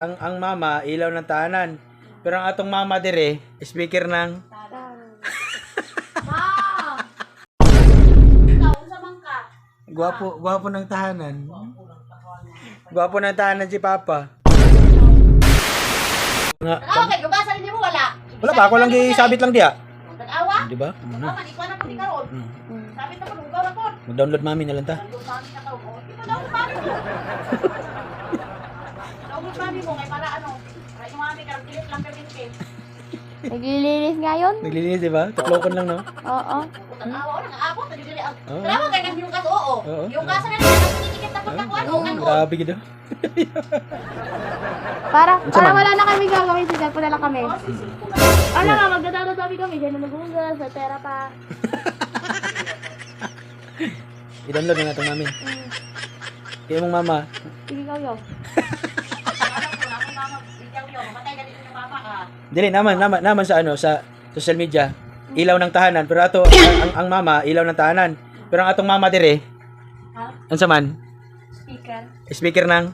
Ang ang mama ilaw ng tahanan. Pero ang atong mama dire, speaker ng ka? gwapo gwapo ng tahanan. Gwapo ng tahanan si Papa. Nga, Tanawa kay gabasa ninyo mo wala. wala pa ako lang gisabit lang diya. Tanawa? Di ba? Ano man ikaw na pud karon. Hmm. Sabi na pud ugaw na pud. Mag-download mami na lang ta. Download mami na karon. Oh, Ito daw mami mo. Kay para ano? Para yung karon kilit lang ka pinpin. Naglilinis ngayon? Naglilinis, di ba? Tuklokon lang, no? Oo. Tanawa wala nga abot na dili. Oo. Tanawa kay nang yung kaso oo. Oo. Yung kaso na nila tinikit na pagkakuan o ano. Grabe gito. Para, para man? wala na kami gagawin, sigal po na lang kami. Oh. Ano nga, magdadalo kami kami, dyan na nagugas, sa pera pa. I-download na natin mami. Kaya mong mama, Sige kayo, dili naman, naman, naman sa ano, sa social media, ilaw ng tahanan. Pero ato, ang, ang, ang mama, ilaw ng tahanan. Pero ang atong mama dire, Ha? ano sa man? Speaker. Speaker ng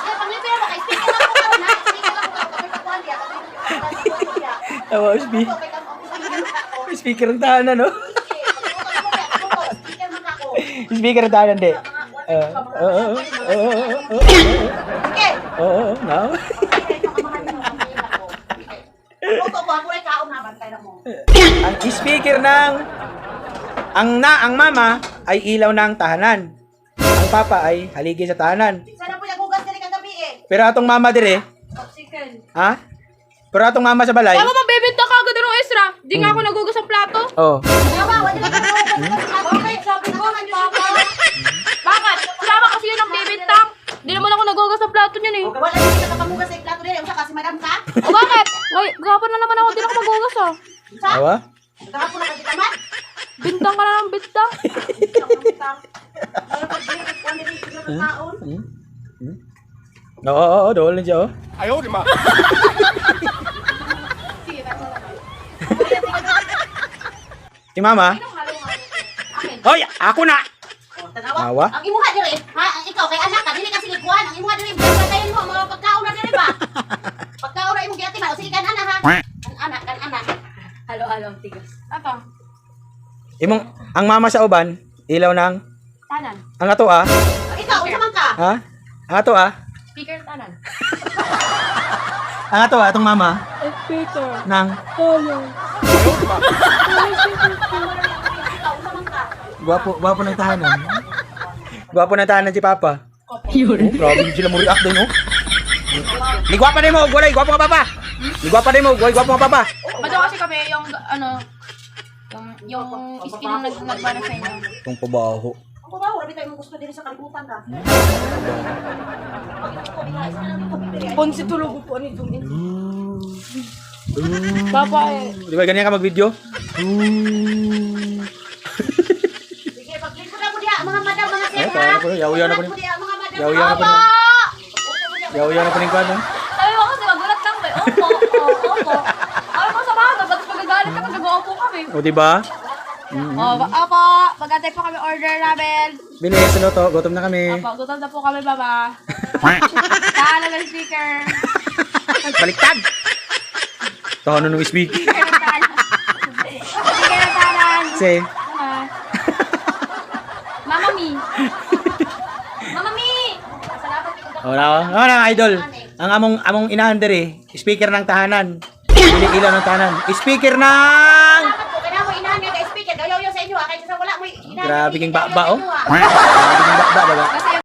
Kaya panglipira mo kay speaker. Oh, ng tahanan, no? Speaker man ako. Speaker ng tahanan, di. Oo, oo, oo, oo, na bantay na mo. Ang speaker ng ang na ang mama ay ilaw ng tahanan. Ang papa ay haligi sa tahanan. Sana po yung hugas dali kagabi eh. Pero atong mama dire, Chicken. ha? Pero atong mama sa balay. Tama, mabibinta ka agad ng extra. Di nga ako nagugas ang plato. Oh. Awa? Kahapon na kita man. Bintang ka na ng bintang. Ano pag dili ko ano dili ko kaon. Hmm? Hmm? Oo, oo, oo, doon lang siya, oh. Si mama? Hoy, ako na! Oh. Awa? Ang imuha diri, ha? Ikaw kay anak ka dili ka silikuan. Ang imuha patayin mo Halo, halo, tigas. Apa? Imong, ang mama sa uban, ilaw ng, Tanan. ang ato ah, Ang ikaw, unsa man ka? ha? Ang ato ah, Speaker tanan. ang ato ah, atong mama, Speaker. ng, Hello. Ikaw, unsa man ka? gwapo, gwapo ng tahanan. Gwapo ng tahanan si Papa. Yun. Grabe sila mo react din, oh. Ni gwapa din mo, gulay, gwapo ka papa. Ni gwapa din mo, gulay, gwapo ka papa. Bato kasi kami yung, ano, yung, yung skin nag nagbara sa inyo. Itong pabaho. Ang babaw, rabi tayo mo gusto diri sa kalibutan ka. Ponsi tulog po ni Jungin. Papa eh. Di ba ganyan ka mag-video? Sige, paglingkod na mo diha, mga madam, mga sir Ay, ha. kaya ko, yaw-yaw na po ni- diha, mga madam. Yaw-yaw na po ni- Yaw-yaw na pa rin kwan, no? Sabi mo kasi magulat lang ba? Opo, opo, opo. Ay mo sa mga, ba't magagalit ka, mag-opo kami. O, di ba? Oh, ba- opo, magantay po kami order namin. Bilis, ano to? Gutom na kami. Opo, gutom na po kami, baba. Na ng speaker? Baliktad! Speaker ng tanan. Speaker ng. Kasi, Ah. Mama Mi. Mama Mi! wala ko. Wala na, idol. Ang among among inahan diri, speaker ng tahanan. Dili ilaw ng tahanan. Speaker ng... Kaya mo inahan kay speaker. Gayaw-yaw sa inyo ha. Kaya sa wala mo inahan. Grabe king bakba, oh. ha. Grabe yung bakba. Kasi